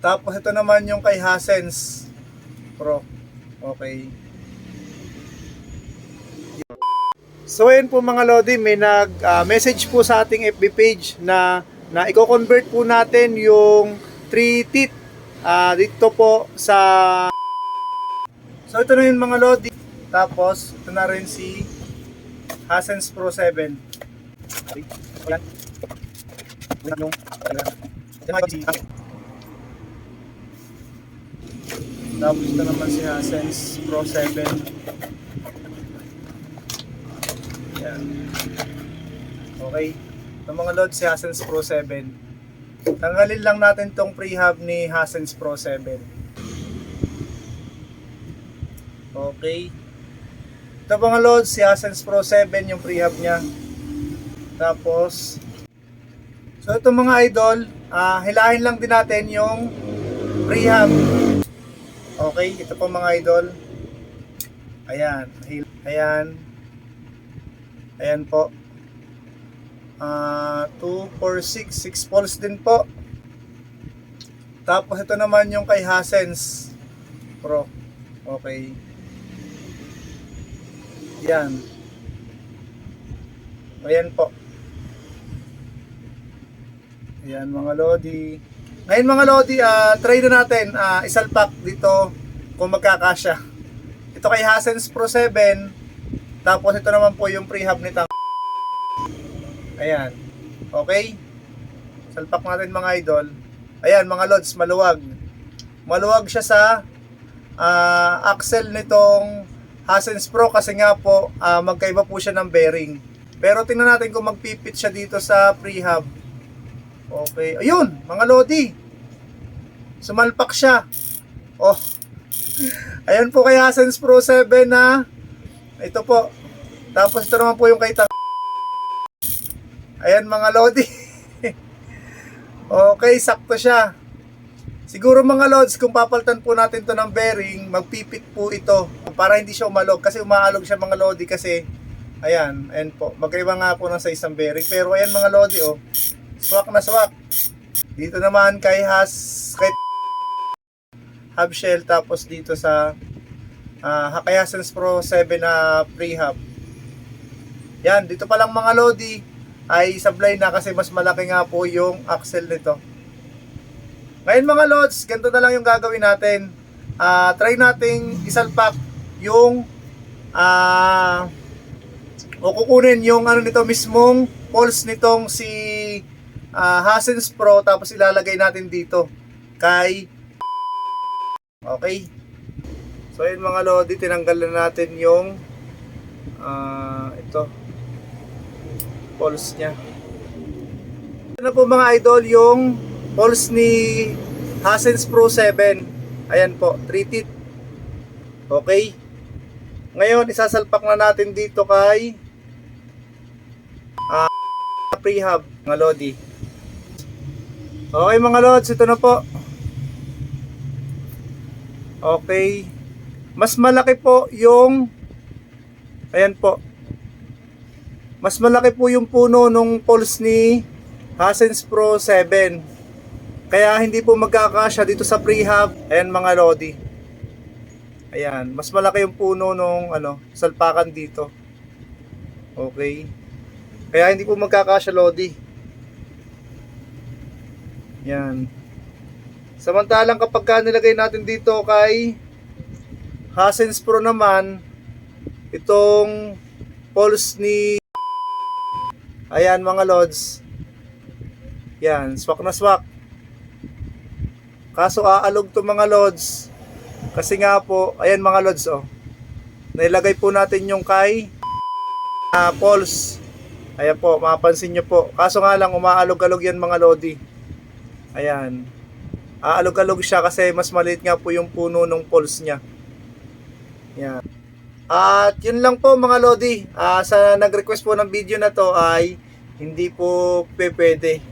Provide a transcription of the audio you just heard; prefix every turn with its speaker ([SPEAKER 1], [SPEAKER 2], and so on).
[SPEAKER 1] Tapos ito naman yung kay Hasens Pro. Okay. So ayun po mga Lodi, may nag-message po sa ating FB page na na i-convert po natin yung 3 teeth ah, dito po sa So ito na yung mga Lodi. Tapos ito na rin si Hasens Pro 7. Okay. Ayan. Ayan yung Ayan si Tapos ito naman si Hasens Pro 7. Yan. Okay. Ito mga load si Hasens Pro 7. Tanggalin lang natin tong prehab ni Hasens Pro 7. Okay. Ito mga load si Hasens Pro 7 yung prehab niya. Tapos So ito mga idol, ah hilahin lang din natin yung prehab. Okay, ito po mga idol. Ayan, ayan. Ayan po. Ah, 2, 4, 6, 6 poles din po. Tapos ito naman yung kay Hasens Pro. Okay. Yan. Ayan po. Ayan mga Lodi. Ngayon mga Lodi, ah, try na natin ah, isalpak dito kung magkakasya. Ito kay Hasens Pro 7. Tapos ito naman po yung prehab nitang Ayan. Okay? Salpak natin mga idol. Ayan mga lods, maluwag. Maluwag siya sa ah, axle nitong Hasens Pro kasi nga po ah, magkaiba po siya ng bearing. Pero tingnan natin kung magpipit siya dito sa prehab. Okay. Ayun, mga lodi. Sumalpak siya. Oh. Ayan po kay Hasens Pro 7 na ito po. Tapos ito naman po yung kay Ayan mga lodi. okay, sakto siya. Siguro mga lods, kung papaltan po natin to ng bearing, magpipit po ito para hindi siya umalog. Kasi umaalog siya mga lodi kasi, ayan, ayan po. Magkaiba nga po ng sa isang bearing. Pero ayan mga lodi, oh. Swak na swak. Dito naman kay Has, kay hub shell, tapos dito sa uh, Hakayasens Pro 7 na pre-hub. Yan, dito pa lang mga lodi ay sablay na kasi mas malaki nga po yung axle nito. Ngayon mga lods, ganito na lang yung gagawin natin. Ah, try nating isalpak yung ah o kukunin yung ano nito mismong pulse nitong si ah, Hasens Pro tapos ilalagay natin dito kay Okay. So ayun mga lodi, tinanggal na natin yung ah ito pulse niya. Ito na po mga idol yung pulse ni Hasens Pro 7. Ayan po, 3 teeth. Okay. Ngayon, isasalpak na natin dito kay ah prehab, mga lodi. Okay mga lods, ito na po. Okay. Mas malaki po yung Ayan po. Mas malaki po yung puno nung pulse ni Hasens Pro 7. Kaya hindi po magkakasya dito sa prehab. Ayan mga lodi. Ayan, mas malaki yung puno nung ano, salpakan dito. Okay. Kaya hindi po magkakasya lodi. Yan. Samantalang kapag ka nilagay natin dito kay Hasens Pro naman, itong pulse ni Ayan mga lods. Yan, swak na swak. Kaso aalog to mga lods. Kasi nga po, ayan mga lods oh. Nailagay po natin yung kay uh, pulse. Ayan po, mapapansin nyo po. Kaso nga lang, umaalog-alog yan mga lodi. Ayan. Aalog-alog siya kasi mas maliit nga po yung puno ng pulse niya. Yan. At yun lang po mga Lodi. Ah, sa nag-request po ng video na to ay hindi po pwede.